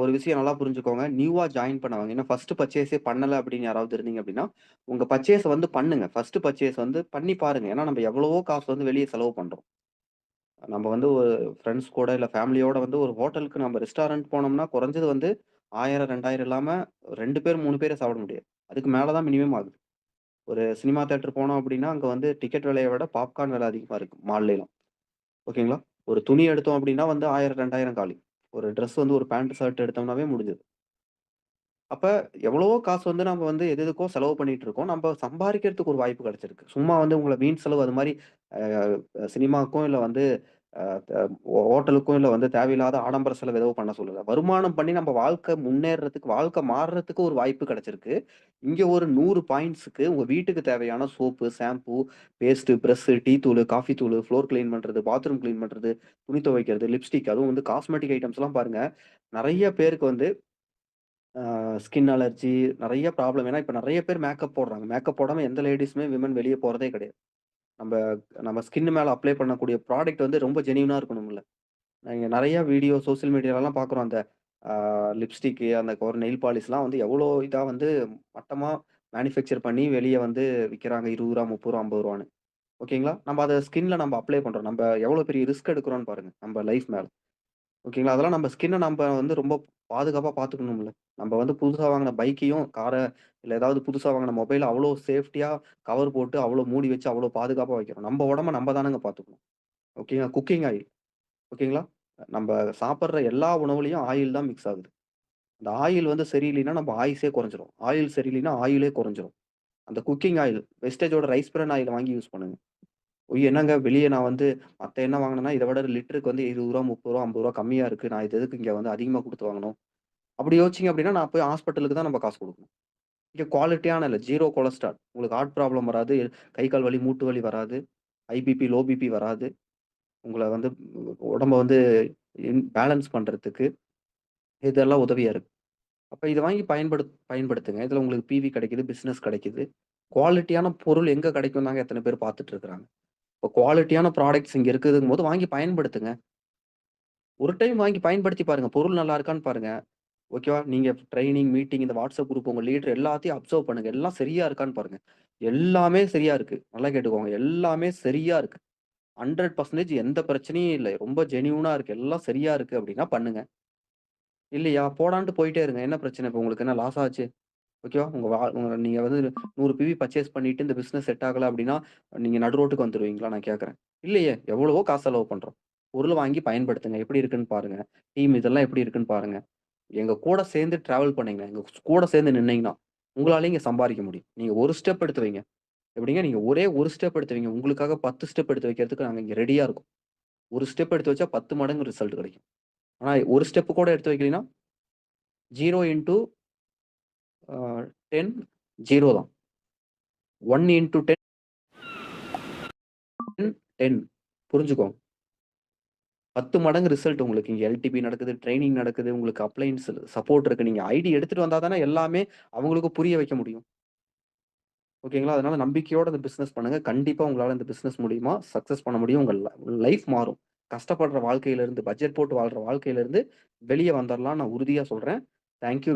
ஒரு விஷயம் நல்லா புரிஞ்சுக்கோங்க. நியூவா ஜாயின் பண்ணவங்க, ஏன்னா ஃபர்ஸ்ட் பர்ச்சேஸே பண்ணல அப்படின்னு யாராவது இருந்தீங்க அப்படின்னா, உங்க பர்ச்சேஸ் வந்து பண்ணுங்க. ஃபர்ஸ்ட் பர்ச்சேஸ் வந்து பண்ணி பாருங்க. ஏன்னா நம்ம எவ்வளவோ காசு வந்து வெளியே செலவு பண்றோம். நம்ம வந்து ஒரு ஃப்ரெண்ட்ஸ் கூட இல்ல ஃபேமிலியோட வந்து ஒரு ஹோட்டலுக்கு நம்ம ரெஸ்டாரண்ட் போனோம்னா, குறைஞ்சது வந்து 1000, 2000 இல்லாம ரெண்டு பேர், மூணு பேரை சாப்பிட முடியாது. அதுக்கு மேலே தான் மினிமம் ஆகுது. ஒரு சினிமா தேட்டர் போனோம் அப்படின்னா, அங்க வந்து டிக்கெட் விலையை விட பாப்கார்ன் விலை அதிகமா இருக்கு மால்லையிலும் ஓகேங்களா? ஒரு துணி எடுத்தோம் அப்படின்னா வந்து 1000, 2000 காலி. ஒரு ட்ரெஸ் வந்து ஒரு பேண்ட், ஷர்ட் எடுத்தோம்னாவே முடிஞ்சது. அப்ப எவ்வளவோ காசு வந்து நம்ம வந்து எது எதுக்கோ செலவு பண்ணிட்டு இருக்கோம். நம்ம சம்பாதிக்கிறதுக்கு ஒரு வாய்ப்பு கிடைச்சிருக்கு. சும்மா வந்து உங்களை வீண் செலவு அது மாதிரி சினிமாக்கும் இல்ல வந்து ஹோட்டலுக்கும் இல்லை வந்து தேவையில்லாத ஆடம்பர செலவு எதுவும் பண்ண சொல்லலை வருமானம் பண்ணி நம்ம வாழ்க்கை முன்னேறதுக்கு, வாழ்க்கை மாறுறதுக்கு ஒரு வாய்ப்பு கிடைச்சிருக்கு. இங்கே ஒரு நூறு பாயிண்ட்ஸுக்கு உங்கள் வீட்டுக்கு தேவையான soap, shampoo, paste brush tea தூள் காஃபி தூள் ஃப்ளோர் க்ளீன் பண்ணுறது பாத்ரூம் க்ளீன் பண்ணுறது துணி துவைக்கிறது, லிப்ஸ்டிக் அதுவும் வந்து காஸ்மெட்டிக் ஐட்டம்ஸ்லாம் பாருங்கள் நிறைய பேருக்கு வந்து ஸ்கின் அலர்ஜி நிறைய ப்ராப்ளம். ஏன்னா, இப்போ நிறைய பேர் மேக்கப் போடுறாங்க. மேக்கப் போடாமல் எந்த லேடிஸுமே விமன் வெளியே போகிறதே கிடையாது. நம்ம நம்ம ஸ்கின் மேலே அப்ளை பண்ணக்கூடிய ப்ராடக்ட் வந்து ரொம்ப ஜெனியூனாக இருக்கணும்ல. நீங்கள் நிறைய வீடியோ சோசியல் மீடியாலலாம் பார்க்குறோம். அந்த லிப்ஸ்டிக்கு, அந்த ஒரு நெயில் பாலிஷ்லாம் வந்து எவ்வளோ இதாக வந்து மட்டமாக மேனுஃபேக்சர் பண்ணி வெளியே வந்து விற்கிறாங்க இருபது ரூபா முப்பது ரூபா ஐம்பது ரூபான்னு ஓகேங்களா? நம்ம அதை ஸ்கின்ல நம்ம அப்ளை பண்ணுறோம் நம்ம எவ்வளோ பெரிய ரிஸ்க் எடுக்கிறோம்னு பாருங்கள் நம்ம லைஃப் மேலே ஓகேங்களா? அதெல்லாம் நம்ம ஸ்கின்ன நம்ப வந்து ரொம்ப பாதுகாப்பா பார்த்துக்கணும்ல. நம்ம வந்து புதுசா வாங்குன பைக்கையும், கார இல்ல ஏதாவது புதுசா வாங்குன மொபைல அவ்வளோ சேஃப்டியா கவர் போட்டு, அவ்வளோ மூடி வச்சு, அவ்வளோ பாதுகாப்பா வைக்கிறோம். நம்ம உடம்ப நம்ம தானங்க பார்த்துக்கணும். ஓகேங்களா? Cooking oil. ஓகேங்களா? நம்ம சாப்பிடுற எல்லா உணவுலயும் ஆயில் தான் மிக்ஸ் ஆகுது. அந்த ஆயில் வந்து சரியில்லைன்னா, நம்ம ஆயுசே குறைஞ்சிரும். ஆயில் சரியில்லைன்னா, ஆயிலே குறைஞ்சிரும். அந்த குக்கிங் ஆயில், வெஸ்டேஜோட ரைஸ் பிரான் ஆயில் வாங்கி யூஸ் பண்ணுங்க. ஐயோ! என்னங்க வெளியே நான் வந்து மற்ற என்ன வாங்குனேன்னா, இதை விட லிட்டருக்கு வந்து இருபது ரூபா முப்பது ரூபா ஐம்பது ரூபா கம்மியா இருக்கு. நான் இது எதுக்கு இங்க வந்து அதிகமாக கொடுத்து வாங்கணும்? அப்படி யோசிச்சிங்க அப்படின்னா, நான் போய் ஹாஸ்பிட்டலுக்கு தான் நம்ம காசு கொடுக்கணும் இங்க குவாலிட்டியான இல்லை ஜீரோ கொலஸ்ட்ரால். உங்களுக்கு ஹார்ட் ப்ராப்ளம் வராது. கை, கால் வலி, மூட்டு வலி வராது. ஐபிபி லோ பிபி வராது. உங்களை வந்து உடம்ப வந்து இன் பேலன்ஸ் பண்றதுக்கு இதெல்லாம் உதவியா இருக்கு. அப்ப இதை வாங்கி பயன்படு பயன்படுத்துங்க. இதுல உங்களுக்கு பிவி கிடைக்குது, பிசினஸ் கிடைக்குது. குவாலிட்டியான பொருள் எங்க கிடைக்கும் தாங்க எத்தனை பேர் பார்த்துட்டு இருக்கிறாங்க. இப்போ குவாலிட்டியான ப்ராடக்ட்ஸ் இங்கே இருக்குதுங்கும் போது வாங்கி பயன்படுத்துங்க. ஒரு டைம் வாங்கி பயன்படுத்தி பாருங்கள் பொருள் நல்லா இருக்கான்னு பாருங்கள் ஓகேவா? நீங்கள் ட்ரைனிங் மீட்டிங் இந்த வாட்ஸ்அப் குரூப் உங்கள் லீடர் எல்லாத்தையும் அப்சர்வ் பண்ணுங்கள் எல்லாம் சரியா இருக்கான்னு பாருங்கள் எல்லாமே சரியா இருக்குது நல்லா கேட்டுக்கோங்க. எல்லாமே சரியா இருக்குது ஹண்ட்ரட் பர்சன்டேஜ் எந்த பிரச்சனையும் இல்லை ரொம்ப ஜெனியூனாக இருக்குது எல்லாம் சரியா இருக்குது அப்படின்னா பண்ணுங்கள் இல்லையா? போடான்ட்டு போயிட்டே இருங்க. என்ன பிரச்சனை இப்போ உங்களுக்கு என்ன லாஸ் ஆச்சு? ஓகேவா? உங்க வா உங்கள் நீங்க வந்து நூறு பிவி பர்ச்சேஸ் பண்ணிட்டு இந்த பிசினஸ் செட் ஆகல அப்படின்னா, நீங்க நடு ரோட்டுக்கு வந்துருவீங்களா? நான் கேட்குறேன் இல்லையே! எவ்வளவோ காசு செலவு பண்றோம். பொருள் வாங்கி பயன்படுத்துங்க. எப்படி இருக்குன்னு பாருங்க. டீம் இதெல்லாம் எப்படி இருக்குன்னு பாருங்க. எங்க கூட சேர்ந்து டிராவல் பண்ணீங்க. எங்க கூட சேர்ந்து நின்னீங்கன்னா, உங்களாலே இங்க சம்பாதிக்க முடியும். நீங்க ஒரு ஸ்டெப் எடுத்து வைங்க. எப்படிங்க? நீங்க ஒரே ஒரு ஸ்டெப் எடுத்து வைங்க. உங்களுக்காக 10 ஸ்டெப் எடுத்து வைக்கிறதுக்கு நாங்க இங்க ரெடியா இருக்கும் ஒரு ஸ்டெப் எடுத்து வச்சா 10 மடங்கு ரிசல்ட் கிடைக்கும். ஆனா ஒரு ஸ்டெப் கூட எடுத்து வைக்கலைன்னா 0 இன்டூ டென் ஜீரோ தான். ஒன் இன்டூ 10 10 புரிஞ்சுக்கோங்க. 10 மடங்கு ரிசல்ட் உங்களுக்கு இங்கே எல்டிபி நடக்குது, ட்ரைனிங் நடக்குது, உங்களுக்கு அப்ளைன்ஸ் சப்போர்ட் இருக்குது நீங்கள் ஐடி எடுத்துகிட்டு வந்தால் தானே எல்லாமே அவங்களுக்கு புரிய வைக்க முடியும். ஓகேங்களா? அதனால நம்பிக்கையோட இந்த பிஸ்னஸ் பண்ணுங்கள் கண்டிப்பாக உங்களால் இந்த பிஸ்னஸ் மூலியமா சக்ஸஸ் பண்ண முடியும். உங்கள் ல லைஃப் மாறும். கஷ்டப்படுற வாழ்க்கையிலேருந்து பட்ஜெட் போட்டு வாழ்கிற வாழ்க்கையிலேருந்து வெளியே வந்துடலாம் நான் உறுதியாக சொல்கிறேன் தேங்க் யூ.